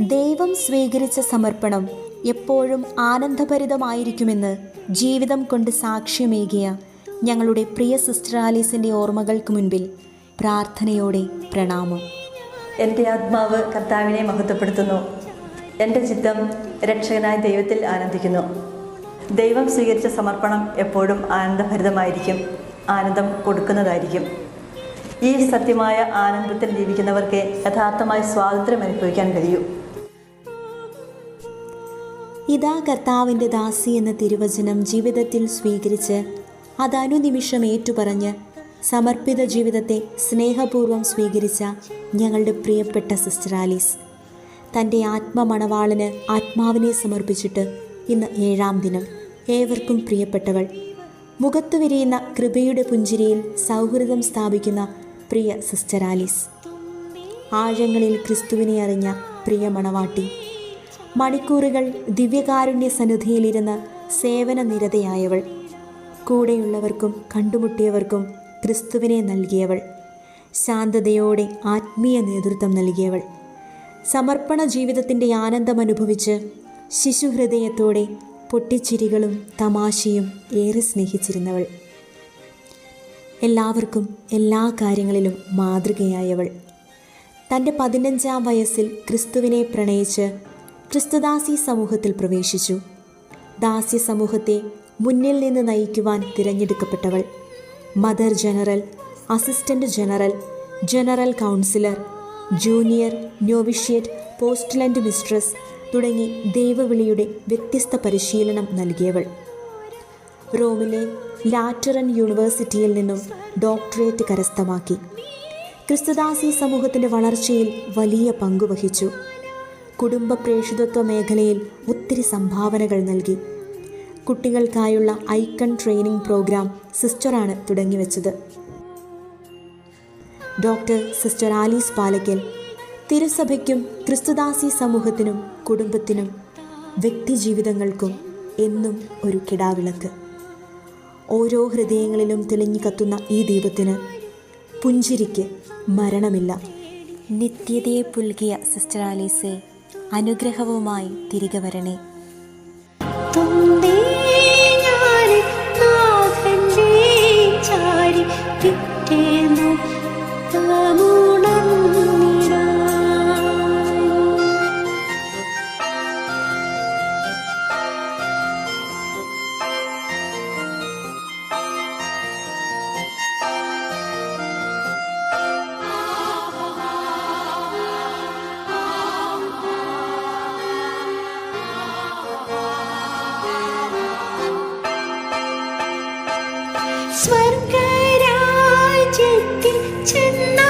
ദൈവം സ്വീകരിച്ച സമർപ്പണം എപ്പോഴും ആനന്ദഭരിതമായിരിക്കുമെന്ന് ജീവിതം കൊണ്ട് സാക്ഷ്യമേകിയ ഞങ്ങളുടെ പ്രിയ സിസ്റ്റർ ആലീസിന്റെ ഓർമ്മകൾക്ക് മുൻപിൽ പ്രാർത്ഥനയോടെ പ്രണാമം. എന്റെ ആത്മാവ് കർത്താവിനെ മഹത്വപ്പെടുത്തുന്നു. എന്റെ ചിത്തം രക്ഷകനായ ദൈവത്തിൽ ആനന്ദിക്കുന്നു. ദൈവം സ്വീകരിച്ച സമർപ്പണം എപ്പോഴും ആനന്ദഭരിതമായിരിക്കും ആനന്ദം കൊടുക്കുന്നതായിരിക്കും. ഈ സത്യമായ ആനന്ദത്തിൽ ജീവിക്കുന്നവർക്ക് യഥാർത്ഥമായ സ്വാതന്ത്ര്യം അനുഭവിക്കാൻ കഴിയൂ. ഇതാ കർത്താവിന്റെ ദാസി എന്ന തിരുവചനം ജീവിതത്തിൽ സ്വീകരിച്ച് അതനുനിമിഷം ഏറ്റുപറഞ്ഞ് സമർപ്പിത ജീവിതത്തെ സ്നേഹപൂർവം സ്വീകരിച്ച ഞങ്ങളുടെ പ്രിയപ്പെട്ട സിസ്റ്റർ ആലീസ്. തന്റെ ആത്മമണവാളന് ആത്മാവിനെ സമർപ്പിച്ചിട്ട് ഇന്ന് ഏഴാം ദിനം ഏവർക്കും പ്രിയപ്പെട്ടവൾ മുഖത്തു വിരിയുന്ന കൃപയുടെ പുഞ്ചിരിയിൽ സൗഹൃദം സ്ഥാപിക്കുന്ന പ്രിയ സിസ്റ്റർ ആലീസ്. ആഴങ്ങളിൽ ക്രിസ്തുവിനെ അറിഞ്ഞ പ്രിയ മണവാട്ടി മണിക്കൂറുകൾ ദിവ്യകാരുണ്യ സന്നിധിയിലിരുന്ന് സേവന നിരതയായവൾ കൂടെയുള്ളവർക്കും കണ്ടുമുട്ടിയവർക്കും ക്രിസ്തുവിനെ നൽകിയവൾ. ശാന്തതയോടെ ആത്മീയ നേതൃത്വം നൽകിയവൾ. സമർപ്പണ ജീവിതത്തിന്റെ ആനന്ദം അനുഭവിച്ച് ശിശുഹൃദയത്തോടെ പൊട്ടിച്ചിരികളും തമാശയും ഏറെ സ്നേഹിച്ചിരുന്നവൾ. എല്ലാവർക്കും എല്ലാ കാര്യങ്ങളിലും മാതൃകയായവൾ. തന്റെ പതിനഞ്ചാം വയസ്സിൽ ക്രിസ്തുവിനെ പ്രണയിച്ച് ക്രിസ്തുദാസി സമൂഹത്തിൽ പ്രവേശിച്ചു. ദാസ്യ സമൂഹത്തെ മുന്നിൽ നിന്ന് നയിക്കുവാൻ തിരഞ്ഞെടുക്കപ്പെട്ടവൾ mother general assistant general general councillor junior novitiate postulant mistress തുടങ്ങി ദൈവവിളിയുടെ വ്യത്യസ്ത പരിശീലനം നൽകിയവൾ. റോമിലെ ലാറ്ററൻ യൂണിവേഴ്സിറ്റിയിൽ നിന്നും ഡോക്ടറേറ്റ് കരസ്ഥമാക്കി. ക്രിസ്തുദാസി സമൂഹത്തിന്റെ വളർച്ചയിൽ വലിയ പങ്കുവഹിച്ചു കുടുംബ പ്രേഷിതത്വ മേഖലയിൽ ഒത്തിരി സംഭാവനകൾ നൽകി. കുട്ടികൾക്കായുള്ള ഐക്കൺ ട്രെയിനിംഗ് പ്രോഗ്രാം സിസ്റ്ററാണ് തുടങ്ങിവെച്ചത്. ഡോക്ടർ സിസ്റ്റർ ആലീസ് പാലയ്ക്കൽ തിരുസഭയ്ക്കും ക്രിസ്തുദാസി സമൂഹത്തിനും കുടുംബത്തിനും വ്യക്തിജീവിതങ്ങൾക്കും എന്നും ഒരു കിടാവിളക്ക്. ഓരോ ഹൃദയങ്ങളിലും തെളിഞ്ഞു കത്തുന്ന ഈ ദീപത്തിന് പുഞ്ചിരിക്ക് മരണമില്ല. നിത്യതയെ പുൽകിയ സിസ്റ്റർ ആലീസെ അനുഗ്രഹവുമായി തിരികെ വരണേ. സ്വർഗരാജ്യത്തിൽ ചെന്ന